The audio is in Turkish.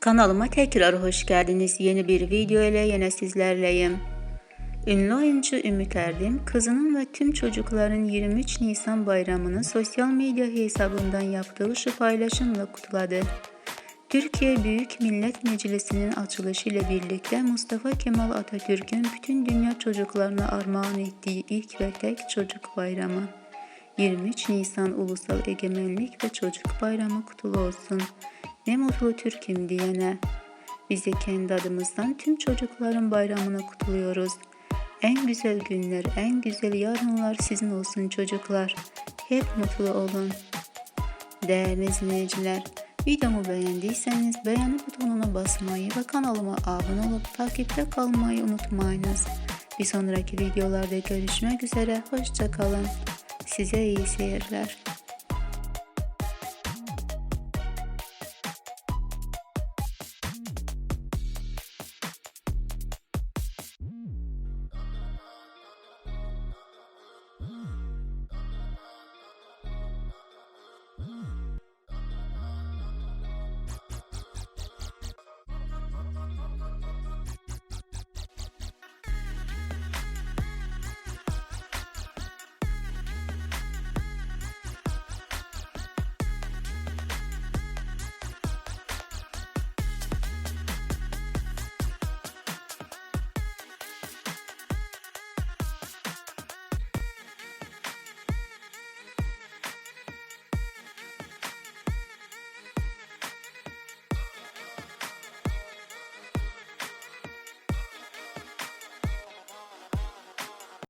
Kanalıma tekrar hoş geldiniz. Yeni bir video ile yine sizlerleyim. Ünlü oyuncu Ümit Erdem, kızının ve tüm çocukların 23 Nisan bayramını sosyal medya hesabından yaptığı şu paylaşımla kutladı. Türkiye Büyük Millet Meclisi'nin açılışı ile birlikte Mustafa Kemal Atatürk'ün bütün dünya çocuklarına armağan ettiği ilk ve tek çocuk bayramı. 23 Nisan Ulusal Egemenlik ve Çocuk Bayramı kutlu olsun. Ne mutlu Türk'üm diyene. Biz de kendi adımızdan tüm çocukların bayramını kutluyoruz. En güzel günler, en güzel yarınlar sizin olsun çocuklar. Hep mutlu olun. Değerli izleyiciler, videomu beğendiyseniz beğeni butonuna basmayı ve kanalıma abone olup takipte kalmayı unutmayınız. Bir sonraki videolarda görüşmek üzere, hoşçakalın. Size iyi seyirler.